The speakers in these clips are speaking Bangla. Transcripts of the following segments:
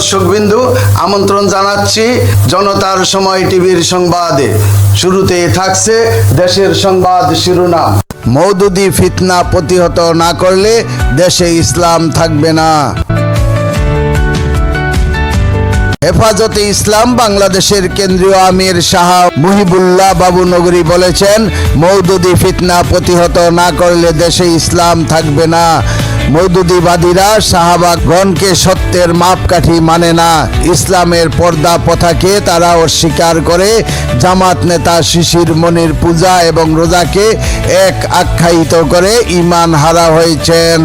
দর্শকবিন্দু, আমন্ত্রণ জানাচ্ছি জনতার সময় টিভির সংবাদে। শুরুতে থাকছে দেশের সংবাদ শিরোনাম। মৌদুদি ফিতনা প্রতিহত না করলে দেশে ইসলাম থাকবে না। হেফাজতে ইসলাম বাংলাদেশের কেন্দ্রীয় আমির শাহ মুহিবুল্লাহ বাবু নগরী বলেছেন মৌদুদি ফিতনা প্রতিহত না করলে দেশে ইসলাম থাকবে না। মৌদুদিবাদীরা শাহবাগগণকে সত্যের মাপকাঠি মানে না। ইসলামের পর্দা প্রথাকে তারা অস্বীকার করে। জামাত নেতা শিশির মনির পূজা এবং রোজাকে এক আখ্যায়িত করে ইমান হারা হয়েছেন।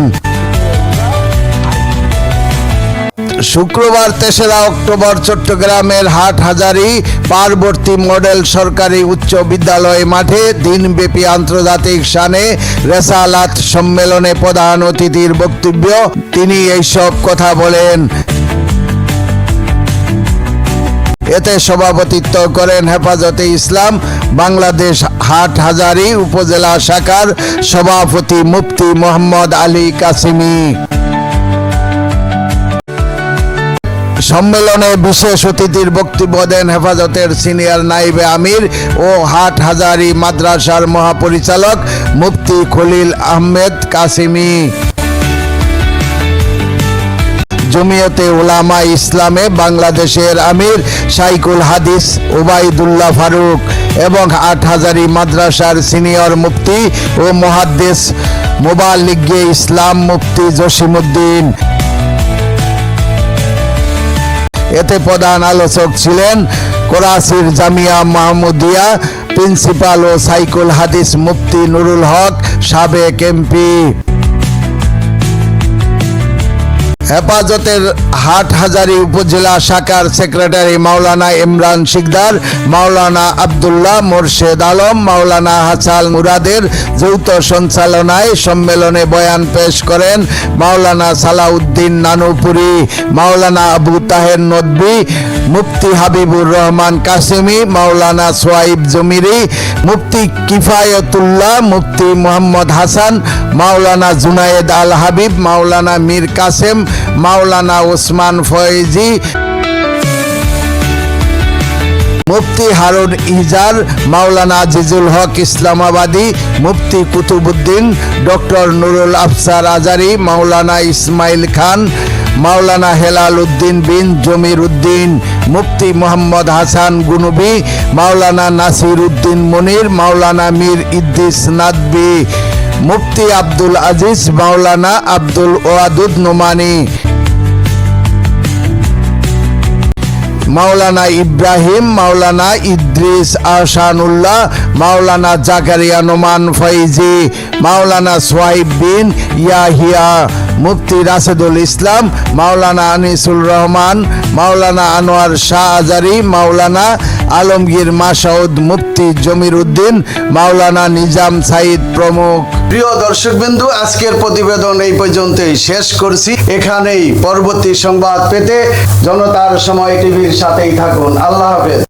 শুক্রবার তেসরা অক্টোবর চট্টগ্রামের হাট হাজারি পার্বতী মডেল সরকারি উচ্চ বিদ্যালয় মাঠে দিনব্যাপী আন্তর্জাতিক সানে রেসালাত সম্মেলনে প্রধান অতিথির বক্তব্য। তিনি এইসব কথা বলেন। এতে সভাপতিত্ব করেন হেফাজতে ইসলাম, বাংলাদেশ হাট হাজারি উপজেলা শাখার সভাপতি মুফতি মোহাম্মদ আলী কাসিমি। সম্মেলনে বিশেষ অতিথির বক্তব্য দেন হেফাজতের সিনিয়র নাইবে আমির ও হাট হাজারি মাদ্রাসার মহাপরিচালক মুফতি খলিল আহমেদ কাসিমি। জমিয়তে উলামা ইসলামে বাংলাদেশের আমির সাইকুল হাদিস ওবায়দুল্লাহ ফারুক এবং আট হাজারি মাদ্রাসার সিনিয়র মুফতি ও মহাদ্দেশ মোবালিগে ইসলাম মুফতি জসিমুদ্দিন। এতে প্রধান আলোচক ছিলেন করাচির জামিয়া মাহমুদিয়া, প্রিন্সিপাল ও সাইকুল হাদিস মুফতি নুরুল হক, সাবেক এমপি। হেফাজতের হাট হাজারি উপজেলা শাখার সেক্রেটারি মাওলানা ইমরান শিকদার, মাওলানা আবদুল্লাহ মোরশেদ আলম, মাওলানা হাসান মুরাদের যৌথ সঞ্চালনায় সম্মেলনে বয়ান পেশ করেন মাওলানা সালাউদ্দিন নানুপুরি, মাওলানা আবু তাহের নদবী মুফতি হাবিবুর রহমান কাসিমি, মাওলানা সোয়াইব জমিরি, মুফতি কিফায়তুল্লাহ, মুফতি মোহাম্মদ হাসান, মাওলানা জুনায়েদ আল হাবিব, মাওলানা মীর কাসেম মাওলানা ওসমান ফয়েজি, মুফতি হারুন ইজার, মাওলানা আজিজুল হক ইসলামাবাদী, মুফতি কুতুবুদ্দিন ডক্টর নুরুল আফসার আজারি, মাওলানা ইসমাইল খান, মাওলানা হেলাল উদ্দিন বিন জমির উদ্দিন মুফতি মোহাম্মদ হাসান গুনবি, মাওলানা নাসির উদ্দিন মনির, মাওলানা মীর ইদ্দিস নাদবি। মুফতি আব্দুল আজিজ, মাওলানা আব্দুল ওয়াদুদ নোমানি, মাওলানা ইব্রাহিম, মাওলানা ইদ্রিস আহসানুল্লাহ, মাওলানা জাকারিয়া নোমান ফৈজি, মাওলানা সোয়াইব বিন ইয়াহিয়া মুফতি রাশেদুল ইসলাম, মাওলানা আনিসুল রহমান, মাওলানা আনোয়ার শাহ আজারি, মাওলানা আলমগীর মাসাউদ মুফতি জমির উদ্দিন মাওলানা নিজাম সাইদ প্রমুখ। প্রিয় দর্শকবিন্দু, আজকের প্রতিবেদন এই পর্যন্তই শেষ করছি। এখানেই পরবর্তী সংবাদ পেতে জনতার সময় টিভির সাথেই থাকুন। আল্লাহ হাফেজ।